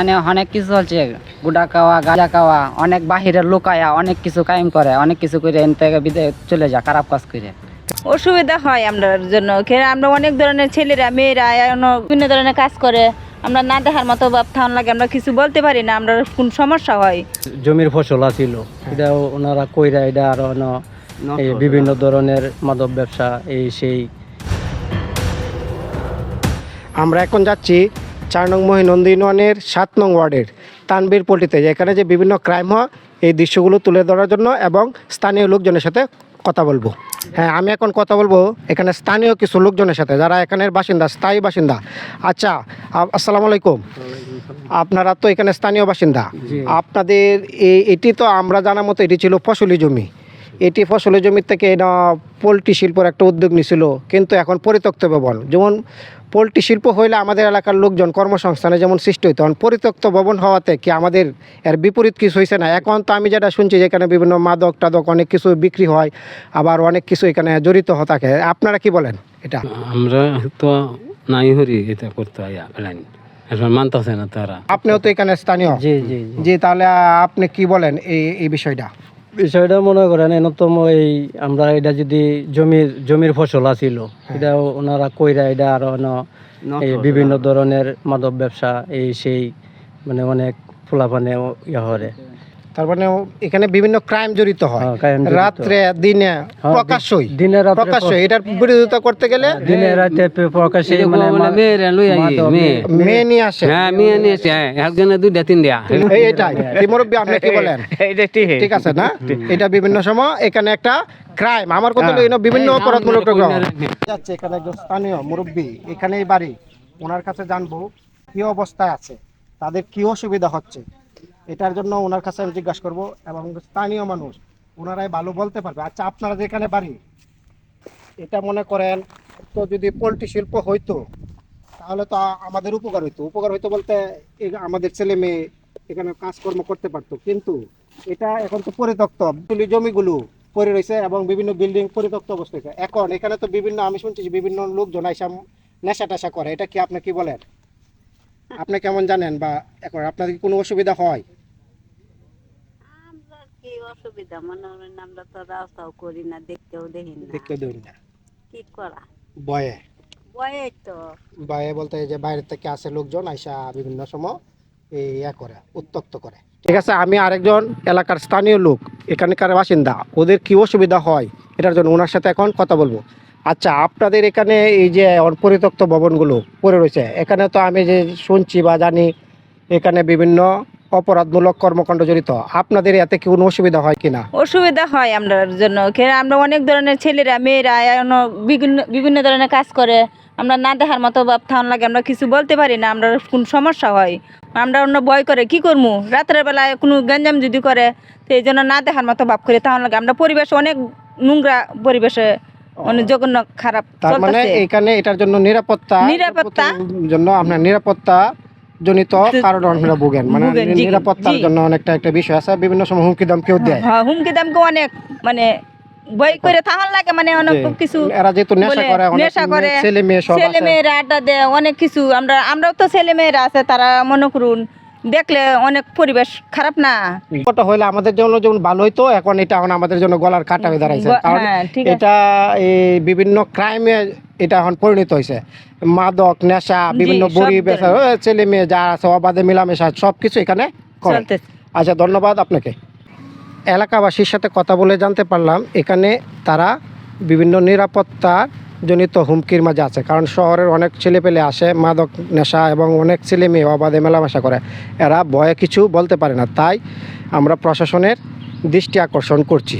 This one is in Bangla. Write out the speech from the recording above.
মানে অনেক কিছু চলছে। গুডা খাওয়া গাঁজা খাওয়া অনেক বাহিরের লোকায়া অনেক কিছু কায়েম করে অনেক কিছু করে এন থেকে বিদায় চলে যায় খারাপ কাজ করে। অসুবিধা হয় আমরার জন্য। আমরা অনেক ধরনের ছেলেরা মেয়েরা বিভিন্ন ধরনের কাজ করে। আমরা না দেখার মতো ভাব থান লাগে আমরা কিছু বলতে পারি না আমরা কোন সমস্যা হয়? জমির ফসল আছিল এটা ওনারা কইরা এটা আর অন্য বিভিন্ন ধরনের মাদক ব্যবসা এই সেই। আমরা এখন যাচ্ছি চার নং মহিনন্দ ইউনিয়নের সাত নং ওয়ার্ডের তানবীর পল্টিতে যেখানে যে বিভিন্ন ক্রাইম হয় এই দৃশ্যগুলো তুলে ধরার জন্য এবং স্থানীয় লোকজনের সাথে কথা বলব। হ্যাঁ আমি এখন কথা বলব এখানে স্থানীয় কিছু লোকজনের সাথে যারা এখানের বাসিন্দা স্থায়ী বাসিন্দা। আচ্ছা আসসালামু আলাইকুম। আপনারা তো এখানে স্থানীয় বাসিন্দা। আপনাদের এই এটি তো আমরা জানার মতো এটি ছিল ফসলি জমি। এটি ফসলি জমি থেকে এটা পোলট্রি শিল্পর একটা উদ্যোগ নিছিল কিন্তু এখন পরিত্যক্ত ভবন। যেমন পোলট্রি শিল্প হইলে আমাদের এলাকার লোকজন কর্মসংস্থানে যেমন সৃষ্টি হইতো এখন পরিত্যক্ত ভবন হওয়াতে কি আমাদের এর বিপরীত কিছু হয়েছে না? এখন তো আমি যেটা শুনছি যে এখানে বিভিন্ন মাদক টাদক অনেক কিছু বিক্রি হয় আবার অনেক কিছু এখানে জড়িত হয়ে থাকে। আপনারা কি বলেন এটা? আমরা তো নাই হরি এটা করতে হয় মানতেছে না তারা। আপনিও তো এখানে স্থানীয়। জি জি। জি তাহলে আপনি কি বলেন এই এই বিষয়টা? বিষয়টা মনে করেন এনতম এই আমরা এটা যদি জমির জমির ফসল আছিল এটা ওনারা কইরা এটা আর অন্য এই বিভিন্ন ধরনের মাদক ব্যবসা এই সেই মানে অনেক ফুলাফানে ইয়া করে তার মানে এখানে বিভিন্ন ক্রাইম জড়িত হয়। হ্যাঁ। রাত্রে দিনে হ্যাঁ, প্রকাশ্যই। দিনে রাত্রে প্রকাশ্য এটার বিরোধিতা করতে গেলে দিনে রাতে প্রকাশ্যে মানে মা- মেয়েরা লই আই মেয়ে। মেয়ে। নিয়ে আসে। হ্যাঁ মেয়ে নিয়েছে একজনে দুইটা তিন দেয়া এই এটাই। এই মুরব্বী আপনি কি বলেন? ঠিক আছে না? এটা বিভিন্ন সময় এখানে একটা ক্রাইম আমার কথা হলো বিভিন্ন অপরাধমূলক যাচ্ছে এখানে একজন স্থানীয় মুরব্বী। এখানেই বাড়ি। ওনার কাছে জানব কি অবস্থায় আছে। তাদের কি অসুবিধা হচ্ছে? এটার জন্য ওনার কাছে আমি জিজ্ঞাসা করব, এবং স্থানীয় মানুষ, ওনারাই ভালো বলতে পারবে। আচ্ছা আপনারা যেখানে বাড়ি, এটা মনে করেন, তো যদি পোলট্রি শিল্প হইতো, তাহলে তো আমাদের উপকার হইতো। উপকার হইতো বলতে আমাদের ছেলে মেয়ে এখানে কাজকর্ম করতে পারতো। কিন্তু এটা এখন তো পরিত্যক্ত। জমিগুলো পড়ে রয়েছে এবং বিভিন্ন বিল্ডিং পরিত্যক্ত অবস্থায় আছে। এখন এখানে তো বিভিন্ন, আমি শুনছি বিভিন্ন লোকজন আইসা নেশা টেশা করে। এটা কি আপনি কি বলেন? আপনি কেমন জানেন বা এখন আপনাদের কি কোনো অসুবিধা হয়? আমরা কি অসুবিধা? মনে করেন আমরা তো রাস্তাও করি না দেখতেও দেখি না। দেখতে দেন না। কি করা? বয়ে বয়ে তো। বয়ে বলতে যে বাইরে থেকে আসে লোকজন আইসা বিভিন্ন সময় এই ইয়া করে উত্তক্ত করে। ঠিক আছে আমি আরেকজন এলাকার স্থানীয় লোক এখানকার বাসিন্দা ওদের কি অসুবিধা হয়? এটার জন্য ওনার সাথে এখন কথা বলব। আচ্ছা আপনাদের এখানে এই যে পরিত্যক্ত ভবনগুলো পড়ে রয়েছে, এখানে তো আমি যে শুনছি বা জানি, এখানে বিভিন্ন অপরাধমূলক কর্মকাণ্ড জড়িত, আপনাদের এতে কি কোনো অসুবিধা হয় কিনা অসুবিধা হয় আমরার জন্য। আমরা অনেক ধরনের ছেলেরা, মেয়েরা বিভিন্ন বিভিন্ন ধরনের কাজ করে। আমরা না দেখার মতো ভাব থান লাগে, আমরা কিছু বলতে পারি না, আমরা কোন সমস্যা হয়। আমরা অন্য ভয় করে, কি করব রাত্রের বেলায় কোনো গঞ্জাম যদি করে, তো এই জন্য না দেখার মতো ভাব করে তাহলে লাগে। আমরা পরিবেশ, অনেক নোংরা পরিবেশে জঘন্য খারাপ তার মানে এখানে এটার জন্য নিরাপত্তা নিরাপত্তা। জন্য আপনার নিরাপত্তা জনিত কারণ আপনারা ভোগেন। মানে নিরাপত্তার জন্য অনেকটা একটা বিষয় আছে বিভিন্ন সময় হুমকি দামকেও দেয়। হ্যাঁ হুমকি দামকে অনেক মানে ভয় করে তাহার লাগে মানে অনেক কিছু এরা যেহেতু নেশা করে নেশা করে, ছেলে মেয়ে সব ছেলে মেয়েরা আড্ডা দেয় অনেক কিছু আমরা আমরাও তো ছেলে মেয়েরা আছে তারা মনে করুন দেখলে অনেক পরিবেশ খারাপ না। ওটা হইলে আমাদের জন্য যেমন ভালো হইতো এখন এটা এখন আমাদের জন্য গলার কাটা হয়ে দাঁড়াইছে। কারণ হ্যাঁ। এটা এই বিভিন্ন ক্রাইমে এটা এখন পরিণত হয়েছে মাদক নেশা বিভিন্ন বড়ি ও, ছেলে মেয়ে যা আছে অবাধে মেলামেশা সব কিছু এখানে করে। আচ্ছা ধন্যবাদ আপনাকে। এলাকাবাসীর সাথে কথা বলে জানতে পারলাম এখানে তারা বিভিন্ন নিরাপত্তা জনিত হুমকির মাঝে আছে। কারণ শহরের অনেক ছেলেপেলে আসে, মাদক নেশা এবং অনেক ছেলে মেয়ে অবাধে মেলামেশা করে। এরা ভয়ে কিছু বলতে পারে না। তাই আমরা প্রশাসনের দৃষ্টি আকর্ষণ করছি।